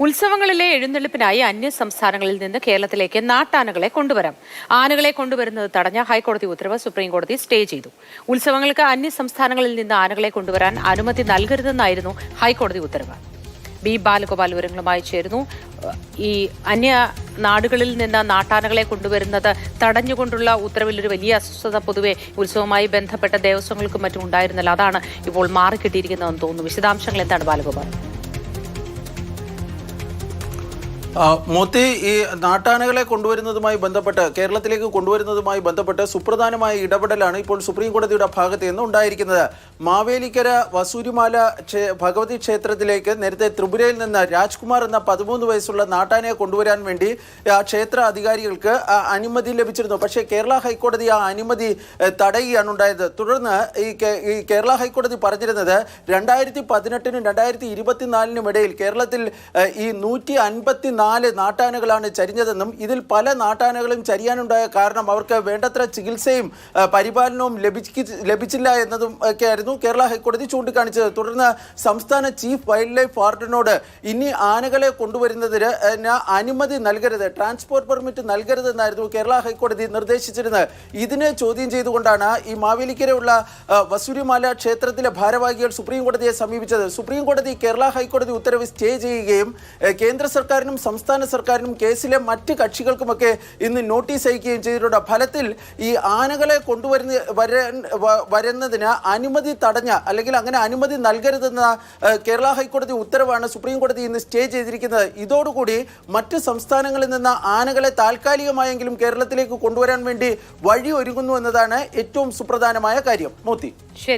ഉത്സവങ്ങളിലെ എഴുന്നള്ളിപ്പിനായി അന്യ സംസ്ഥാനങ്ങളിൽ നിന്ന് കേരളത്തിലേക്ക് നാട്ടാനകളെ കൊണ്ടുവരാം. ആനകളെ കൊണ്ടുവരുന്നത് തടഞ്ഞ ഹൈക്കോടതി ഉത്തരവ് സുപ്രീം കോടതി സ്റ്റേ ചെയ്തു. ഉത്സവങ്ങൾക്ക് അന്യ സംസ്ഥാനങ്ങളിൽ നിന്ന് ആനകളെ കൊണ്ടുവരാൻ അനുമതി നൽകരുതെന്നായിരുന്നു ഹൈക്കോടതി ഉത്തരവ്. ബി ബാലഗോപാൽ വിവരങ്ങളുമായി ചേരുന്നു. ഈ അന്യ നാടുകളിൽ നിന്ന് നാട്ടാനകളെ കൊണ്ടുവരുന്നത് തടഞ്ഞുകൊണ്ടുള്ള ഉത്തരവിൽ ഒരു വലിയ അസ്വസ്ഥത പൊതുവെ ഉത്സവവുമായി ബന്ധപ്പെട്ട ദേവസ്വങ്ങൾക്കും മറ്റും ഉണ്ടായിരുന്നില്ല. അതാണ് ഇപ്പോൾ മാറിക്കിട്ടിയിരിക്കുന്നതെന്ന് തോന്നുന്നു. വിശദാംശങ്ങൾ എന്താണ് ബാലഗോപാൽ? മോത്തി ഈ നാട്ടാനകളെ കൊണ്ടുവരുന്നതുമായി ബന്ധപ്പെട്ട് കേരളത്തിലേക്ക് കൊണ്ടുവരുന്നതുമായി ബന്ധപ്പെട്ട് സുപ്രധാനമായ ഇടപെടലാണ് ഇപ്പോൾ സുപ്രീം കോടതിയുടെ ഭാഗത്ത് നിന്ന് ഉണ്ടായിരിക്കുന്നത്. മാവേലിക്കര വസൂരിമാല ഭഗവതി ക്ഷേത്രത്തിലേക്ക് നേരത്തെ ത്രിപുരയിൽ നിന്ന് രാജ്കുമാർ എന്ന പതിമൂന്ന് വയസ്സുള്ള നാട്ടാനയെ കൊണ്ടുവരാൻ വേണ്ടി ക്ഷേത്ര അധികാരികൾക്ക് അനുമതി ലഭിച്ചിരുന്നു. പക്ഷേ കേരള ഹൈക്കോടതി ആ അനുമതി തടയുകയാണ് ഉണ്ടായത്. തുടർന്ന് ഈ കേരള ഹൈക്കോടതി പറഞ്ഞിരുന്നത് രണ്ടായിരത്തി പതിനെട്ടിനും രണ്ടായിരത്തി ഇരുപത്തിനാലിനും ഇടയിൽ കേരളത്തിൽ ഈ നൂറ്റി അൻപത്തി നാല് നാട്ടാനകളാണ് ചരിഞ്ഞതെന്നും ഇതിൽ പല നാട്ടാനകളും ചരിയാനുണ്ടായ കാരണം അവർക്ക് വേണ്ടത്ര ചികിത്സയും പരിപാലനവും ലഭിച്ചില്ല എന്നതും ഒക്കെയായിരുന്നു കേരള ഹൈക്കോടതി ചൂണ്ടിക്കാണിച്ചത്. തുടർന്ന് സംസ്ഥാന ചീഫ് വൈൽഡ് ലൈഫ് വാർഡനോട് ഇനി ആനകളെ കൊണ്ടുവരുന്നതിന് അനുമതി നൽകരുത് ട്രാൻസ്പോർട്ട് പെർമിറ്റ് നൽകരുതെന്നായിരുന്നു കേരള ഹൈക്കോടതി നിർദ്ദേശിച്ചിരുന്നത്. ഇതിനെ ചോദ്യം ചെയ്തുകൊണ്ടാണ് ഈ മാവേലിക്കരയുള്ള വസൂരിമാല ക്ഷേത്രത്തിലെ ഭാരവാഹികൾ സുപ്രീം കോടതിയെ സമീപിച്ചത്. സുപ്രീം കോടതി കേരള ഹൈക്കോടതി ഉത്തരവ് സ്റ്റേ ചെയ്യുകയും കേന്ദ്ര സർക്കാരിനും സംസ്ഥാന സർക്കാരിനും കേസിലെ മറ്റ് കക്ഷികൾക്കുമൊക്കെ ഇന്ന് നോട്ടീസ് അയക്കുകയും ചെയ്തിട്ടുണ്ട്. ഫലത്തിൽ ഈ ആനകളെ കൊണ്ടുവരുന്ന വരുന്നതിന് അനുമതി തടഞ്ഞ അല്ലെങ്കിൽ അങ്ങനെ അനുമതി നൽകരുതെന്ന കേരള ഹൈക്കോടതി ഉത്തരവാണ് സുപ്രീം കോടതി ഇന്ന് സ്റ്റേ ചെയ്തിരിക്കുന്നത്. ഇതോടുകൂടി മറ്റ് സംസ്ഥാനങ്ങളിൽ നിന്ന് ആനകളെ താൽക്കാലികമായെങ്കിലും കേരളത്തിലേക്ക് കൊണ്ടുവരാൻ വേണ്ടി വഴി ഒരുങ്ങുന്നു എന്നതാണ് ഏറ്റവും സുപ്രധാനമായ കാര്യം. മോത്തി